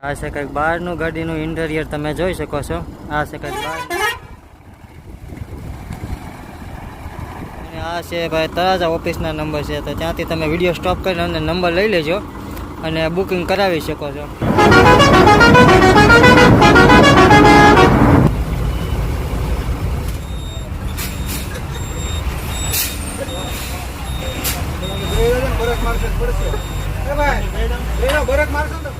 આ છે કંઈક બહારનું ગાડીનું ઇન્ટેરિયર તમે જોઈ શકો છો. આ છે કંઈક બહાર. અને આ છે ભાઈ તરાજા ઓફિસના નંબર છે, તો ત્યાંથી તમે વીડિયો સ્ટોપ કરીને અને નંબર લઈ લેજો અને બુકિંગ કરાવી શકો છો. બરફ મારશે પડશે એ ભાઈ, બરફ મારશો ને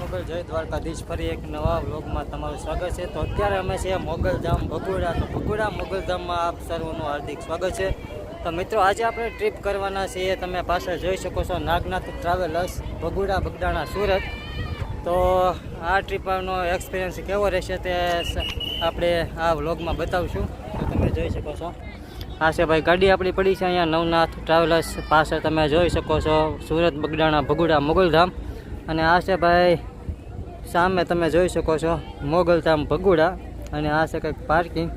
મોગલ જય દ્વારકાધીશ. ફરી એક નવા વ્લોગમાં તમારું સ્વાગત છે. તો અત્યારે અમે છીએ મોગલધામ ભગુડા. તો ભગુડા મોગલધામમાં આપ સર્વનું હાર્દિક સ્વાગત છે. તો મિત્રો, આજે આપણે ટ્રીપ કરવાના છીએ. તમે પાછળ જોઈ શકો છો નાગનાથ ટ્રાવેલર્સ ભગુડા બગડાણા સુરત. તો આ ટ્રીપનો એક્સપિરિયન્સ કેવો રહેશે તે આપણે આ વ્લોગમાં બતાવશું. તો તમે જોઈ શકો છો. આ છે ભાઈ, ગાડી આપણી પડી છે અહીંયા નવનાથ ટ્રાવેલર્સ પાસે. તમે જોઈ શકો છો સુરત બગડાણા ભગુડા મોગલધામ. અને આ ભાઈ સામે તમે જોઈ શકો છો મોગલધામ ભગુડા અને આ છે કંઈક પાર્કિંગ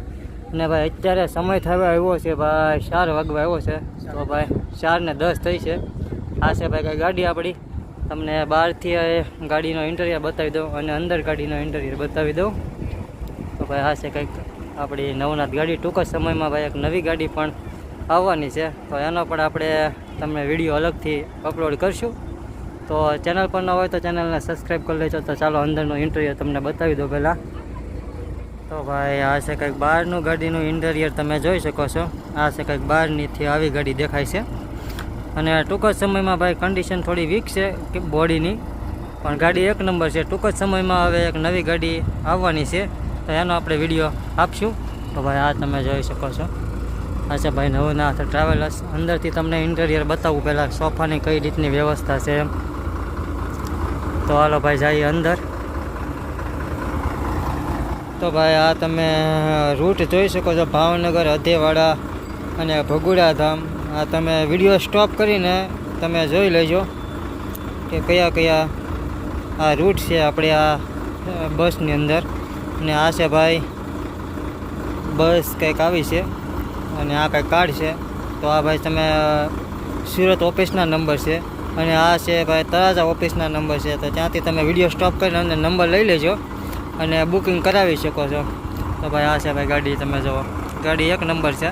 અને ભાઈ, અત્યારે સમય થવા આવ્યો છે ભાઈ, ચાર વાગવા આવ્યો છે. તો ભાઈ ચાર ને દસ થઈ છે. આ છે ભાઈ કંઈ ગાડી આપણી. તમને બહારથી ગાડીનો ઇન્ટેરિયર બતાવી દઉં અને અંદર ગાડીનો ઇન્ટેરિયર બતાવી દઉં. તો ભાઈ, આ છે કંઈક આપણી નવનાથ ગાડી. ટૂંક જ સમયમાં ભાઈ એક નવી ગાડી પણ આવવાની છે. તો એનો પણ આપણે તમને વીડિયો અલગથી અપલોડ કરશું. તો ચેનલ પર ન હોય તો ચેનલને સબસ્ક્રાઈબ કરી લેજો. તો ચાલો અંદરનું ઇન્ટેરિયર તમને બતાવી દો પહેલાં. તો ભાઈ, આ છે કંઈક બહારનું ગાડીનું ઇન્ટરિયર તમે જોઈ શકો છો. આ છે કંઈક બહારનીથી આવી ગાડી દેખાય છે. અને ટૂંક જ સમયમાં ભાઈ કન્ડિશન થોડી વીક છે બોડીની. પણ ગાડી એક નંબર છે. ટૂંક જ સમયમાં હવે એક નવી ગાડી આવવાની છે. તો એનો આપણે વીડિયો આપશું. તો ભાઈ, આ તમે જોઈ શકો છો. અચ્છા ભાઈ નવનાથ ટ્રાવેલર્સ અંદરથી તમને ઇન્ટેરિયર બતાવું પહેલાં. સોફાની કઈ રીતની વ્યવસ્થા છે એમ. તો હાલો ભાઈ જઈએ અંદર. તો ભાઈ આ તમે રૂટ જોઈ શકો છો, ભાવનગર, અધેવાડા અને ભગુડા ધામ આ તમે વીડિયો સ્ટોપ કરીને તમે જોઈ લેજો કે કયા કયા આ રૂટ છે આપણે આ બસની અંદર. અને આ છે ભાઈ બસ કંઈક આવી છે અને આ કંઈક કાર્ડ છે. તો આ ભાઈ તમે સુરત ઓફિસના નંબર છે. અને આ છે ભાઈ તળાજા ઓફિસના નંબર છે. તો ત્યાંથી તમે વીડિયો સ્ટોપ કરીને અંદર નંબર લઈ લેજો અને બુકિંગ કરાવી શકો છો. તો ભાઈ આ છે ભાઈ ગાડી, તમે જુઓ. ગાડી એક નંબર છે.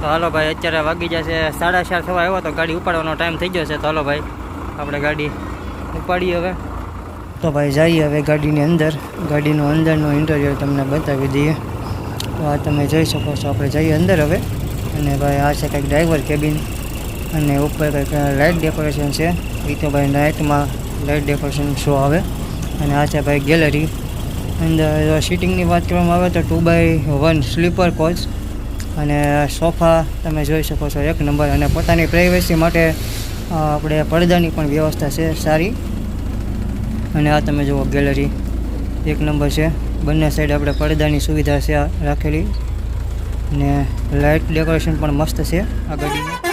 તો હાલો ભાઈ, અત્યારે વાગી જશે સાડા ચાર થવા આવ્યો તો ગાડી ઉપાડવાનો ટાઈમ થઈ ગયો છે. તો હાલો ભાઈ, આપણે ગાડી ઉપાડીએ હવે. તો ભાઈ જઈએ હવે ગાડીની અંદર. ગાડીનું અંદરનું ઇન્ટેરિયર તમને બતાવી દઈએ. તો આ તમે જોઈ શકો છો. આપણે જઈએ અંદર હવે. અને ભાઈ આ છે કંઈક ડ્રાઈવર કેબિન અને ઉપર કંઈક લાઇટ ડેકોરેશન છે. એ ભાઈ નાઇટમાં લાઇટ ડેકોરેશન શો આવે. અને આ ભાઈ ગેલેરી અંદર સીટિંગની વાત કરવામાં આવે તો two by one sleeper coach અને સોફા તમે જોઈ શકો છો એક નંબર અને પોતાની પ્રાઇવેસી માટે આપણે પડદાની પણ વ્યવસ્થા છે સારી. અને આ તમે જુઓ ગેલેરી એક નંબર છે. બંને સાઈડ આપણે પડદાની સુવિધા છે રાખેલી. અને લાઇટ ડેકોરેશન પણ મસ્ત છે આ ગાડીમાં.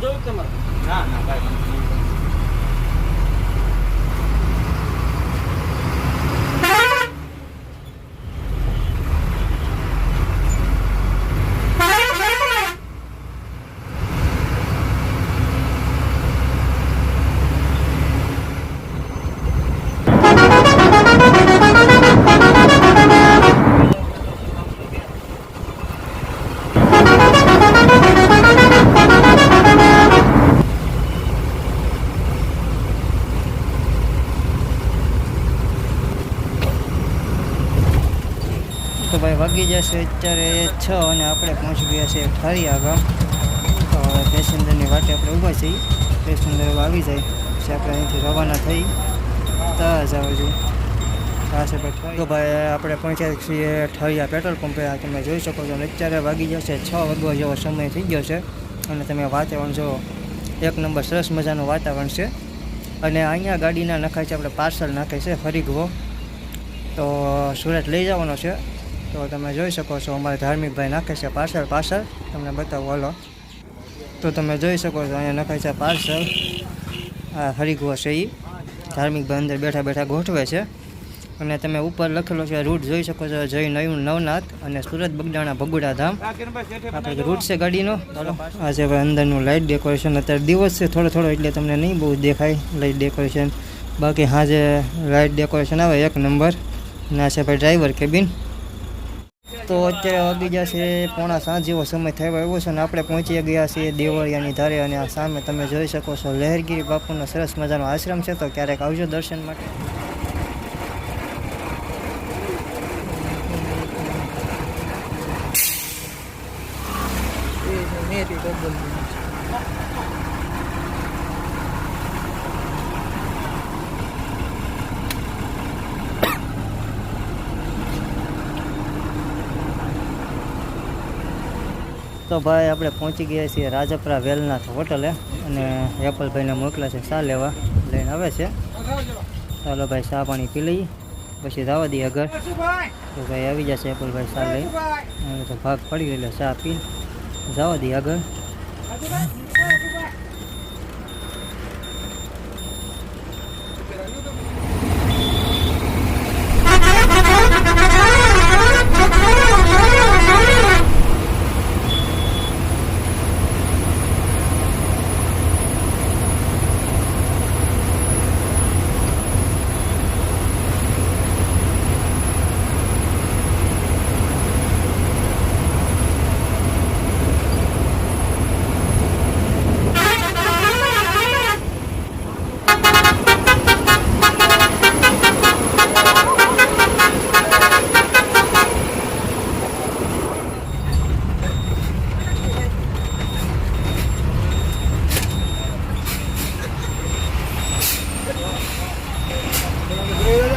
Дойкама ભાઈ વાગી અત્યારે છ અને આપણે પહોંચી ગયા છે ફરી આગળ તો હવે પેસેન્જરની વાટે આપણે ઊભા છીએ. પેસેન્જર આવી જાય. પછી આપણે અહીંથી રવાના થઈ ત્યાં જ આવે છે ભાઈ તો ભાઈ, આપણે પહોંચ્યા છીએ ઠરિયા પેટ્રોલ પંપે. આ તમે જોઈ શકો છો અને અત્યારે વાગી જશે છ વાગવા જેવો સમય થઈ ગયો છે. અને તમે વાતાવરણ જો એક નંબર સરસ મજાનું વાતાવરણ છે. અને અહીંયા ગાડીના નખાય છે, આપણે પાર્સલ નાખે છે ફરીગવો તો સુરત લઈ જવાનો છે. તો તમે જોઈ શકો છો, અમારે ધાર્મિક ભાઈ નાખે છે પાર્સલ પાર્સલ તમને બતાવું, હલો. તો તમે જોઈ શકો છો, અહીંયા નખાય છે પાર્સલ આ હરિગો છે એ ધાર્મિક ભાઈ અંદર બેઠા બેઠા ગોઠવે છે. અને તમે ઉપર લખેલો છે, રૂટ જોઈ શકો છો, જય નયું નવનાથ અને સુરત બગડાણા ભગુડા ધામ. આપણે રૂટ છે ગાડીનો આ છે અંદરનું લાઇટ ડેકોરેશન અત્યારે દિવસ છે થોડો થોડો, એટલે તમને નહીં બહુ દેખાય લાઇટ ડેકોરેશન બાકી હાજે લાઇટ ડેકોરેશન આવે, એક નંબર ના છે ભાઈ ડ્રાઈવર કેબિન તો અત્યારે વાગી ગયા છે પોણા સાંજ જેવો સમય થયો એવો છે અને આપણે પહોંચી ગયા છીએ દેવળિયાની ધારે અને આ સામે તમે જોઈ શકો છો લહેરગીરી બાપુનો સરસ મજાનો આશ્રમ છે. તો ક્યારેક આવજો દર્શન માટે. તો ભાઈ આપણે પહોંચી ગયા છીએ રાજપરા વેલનાથ હોટલે અને એપલભાઈને મોકલા છે ચા લેવા. લઈને આવે છે. ચાલો ભાઈ ચા પાણી પી લઈએ. પછી જવા દઈએ આગળ તો ભાઈ આવી જશે એપલભાઈ ચા લઈ તો ભાગ પડી ગયેલો ચા પી જવા દઈએ આગળ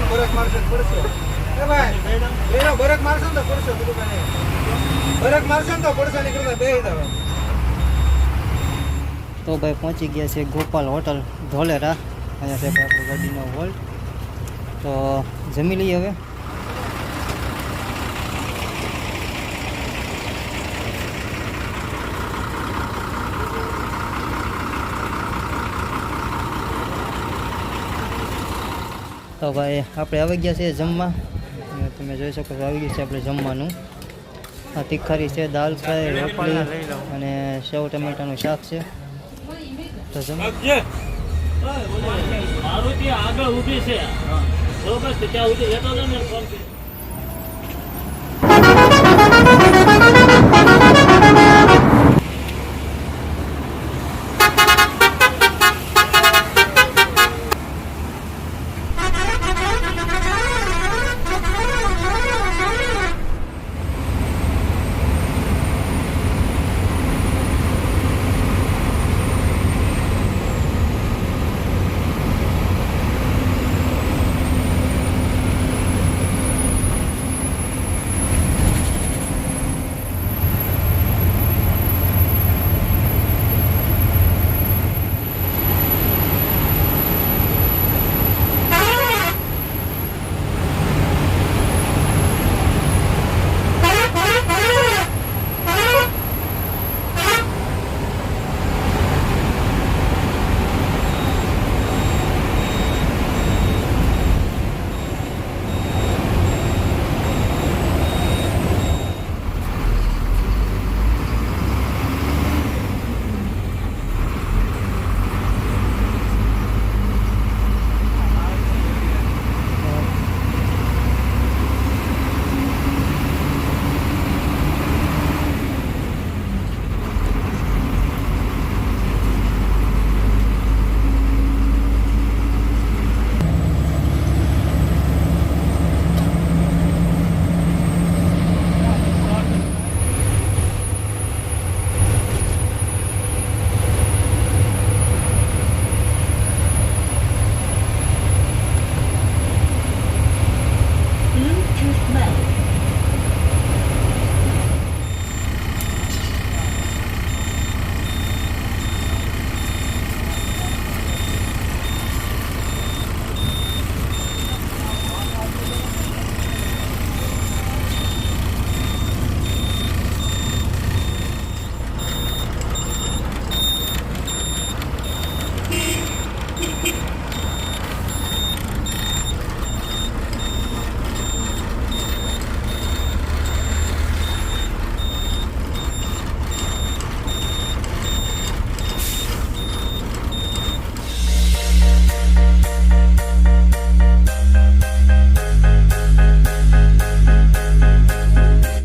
બરફ મારશે તો પડશે એ ભાઈ લેલો મારશો ને તો પડશે કાંઈ. બરફ મારશે ને તો પડશે કરતા બે તમે તો ભાઈ પહોંચી ગયા છે ગોપાલ હોટલ, ધોલેરા. અહીંયા છે ભાઈ આપણી ગાડીનો હોલ્ટ તો જમી લઈએ હવે. તો ભાઈ આપણે આવી ગયા છીએ જમવા. તમે જોઈ શકો છો, આવી ગયું છે આપણે જમવાનું. આ તીખારી છે દાલ ફ્રાય, રોટલી અને સેવ ટમેટાનું શાક છે. તો છે.